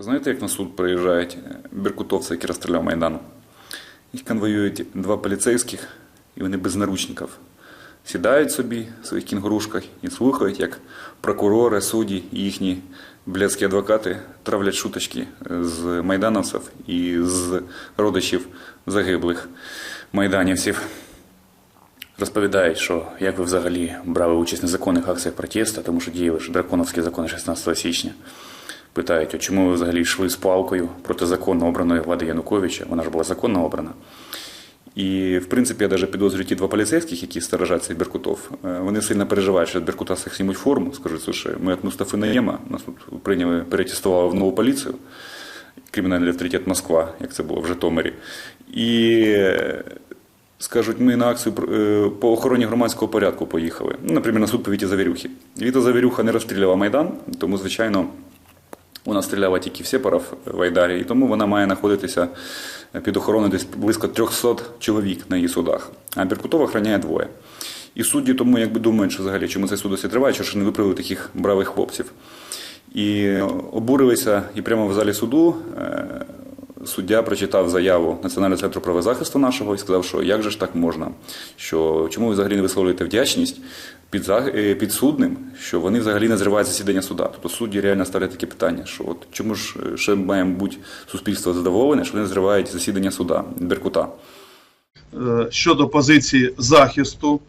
Знаєте, як на суд приїжджають е, беркутовці, які розстріляв Майдан? Їх конвоюють два поліцейських, і вони без наручників. Сідають собі в своїх кінгурушках і слухають, як прокурори, судді і їхні блядські адвокати травлять шуточки з майдановців і з родичів загиблих майданівців. Розповідають, що як ви взагалі брали участь в незаконних акціях протесту, тому що діяли ж драконовські закони 16 січня. Питають, а чому ви взагалі йшли з палкою проти законно обраної влади Януковича? Вона ж була законно обрана. І, в принципі, я навіть підозрюю ті два поліцейських, які сторожать цей Беркутов. е, Вони сильно переживають, що Беркута знімуть форму. Скажуть, слушай, ми від Мустафи Наєма, нас тут прийняли, перетестували в нову поліцію, кримінальний авторитет Москва, як це було в Житомирі. І е, скажуть, ми на акцію е, по охороні громадського порядку поїхали. Ну, наприклад, на суд по Віті Завірюхі. Віта Завірюха не розстріляла Майдан, тому, звичайно, вона стріляла тільки в Сепаров в Айдарі, і тому вона має знаходитися під охороною десь близько 300 чоловік на її судах. А Беркутова охороняє двоє. І судді тому якби думають, що взагалі чому цей суд досі триває, що ж не виправили таких бравих хлопців. І обурилися, і прямо в залі суду е, суддя прочитав заяву Національного центру правозахисту нашого і сказав, що як же ж так можна, що чому ви взагалі не висловлюєте вдячність під, е, підсудним, що вони взагалі не зривають засідання суда. Тобто судді реально ставлять таке питання, що от чому ж е, ще має бути суспільство задоволене, що вони зривають засідання суда Беркута. Е, щодо позиції захисту,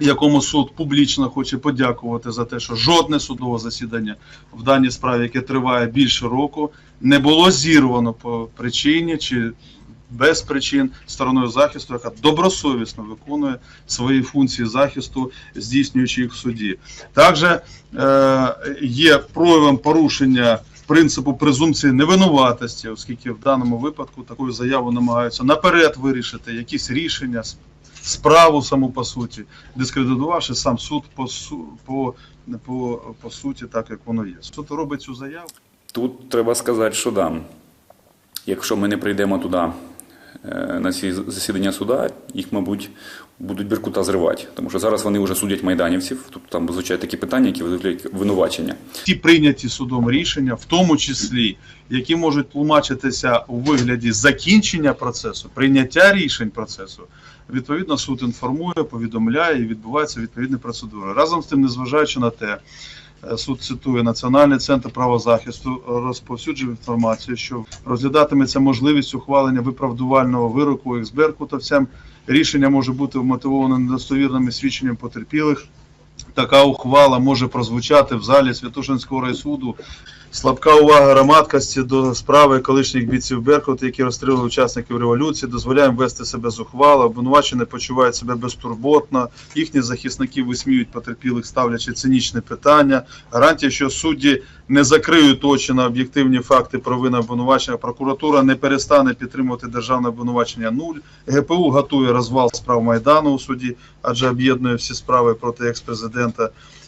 якому суд публічно хоче подякувати за те, що жодне судове засідання в даній справі, яке триває більше року, не було зірвано по причині чи без причин стороною захисту, яка добросовісно виконує свої функції захисту, здійснюючи їх в суді. Також е, є проявом порушення принципу презумпції невинуватості, оскільки в даному випадку таку заяву намагаються наперед вирішити якісь рішення, справу саму по суті, дискредитувавши сам суд по, по, по, по суті, так як воно є. Суд робить цю заяву. Тут треба сказати, що да. Якщо ми не прийдемо туди е, на ці засідання суда, їх, мабуть, будуть Беркута зривати. Тому що зараз вони вже судять майданівців. Тобто там звучать такі питання, які викликають винувачення. Ті прийняті судом рішення, в тому числі, які можуть тлумачитися у вигляді закінчення процесу, прийняття рішень процесу. Відповідно, суд інформує, повідомляє і відбуваються відповідні процедури. Разом з тим, незважаючи на те, е, суд цитує Національний центр правозахисту, розповсюджує інформацію, що розглядатиметься можливість ухвалення виправдувального вироку ексберкутовцям. Рішення може бути вмотивоване недостовірними свідченням потерпілих. Така ухвала може прозвучати в залі Святошинського райсуду. Слабка увага громадськості до справи колишніх бійців Беркут, які розстрілювали учасників революції, дозволяємо вести себе зухвало, обвинувачені почувають себе безтурботно, їхні захисники висміють потерпілих, ставлячи цинічне питання. Гарантія, що судді не закриють очі на об'єктивні факти провини обвинувачення, прокуратура не перестане підтримувати державне обвинувачення нуль. ГПУ готує розвал справ Майдану у суді, адже об'єднує всі справи проти екс-президента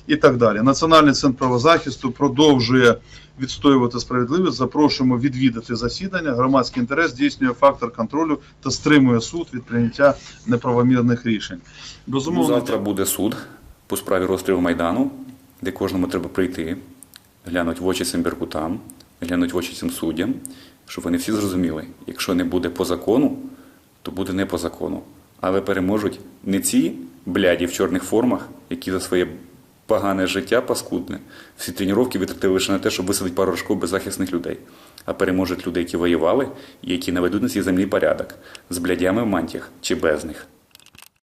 і так далі. Національний центр правозахисту продовжує відстоювати справедливість. Запрошуємо відвідати засідання. Громадський інтерес здійснює фактор контролю та стримує суд від прийняття неправомірних рішень. Безумовно, завтра буде суд по справі розстрілу Майдану, де кожному треба прийти, глянути в очі цим Беркутам, глянути в очі цим суддям, щоб вони всі зрозуміли, якщо не буде по закону, то буде не по закону. Але переможуть не ці бляді в чорних формах, які за своє погане життя паскудне, всі тренування витратили лише на те, щоб висадити пару рожків беззахисних людей. А переможуть люди, які воювали і які наведуть на цій землі порядок з блядями в мантіях чи без них.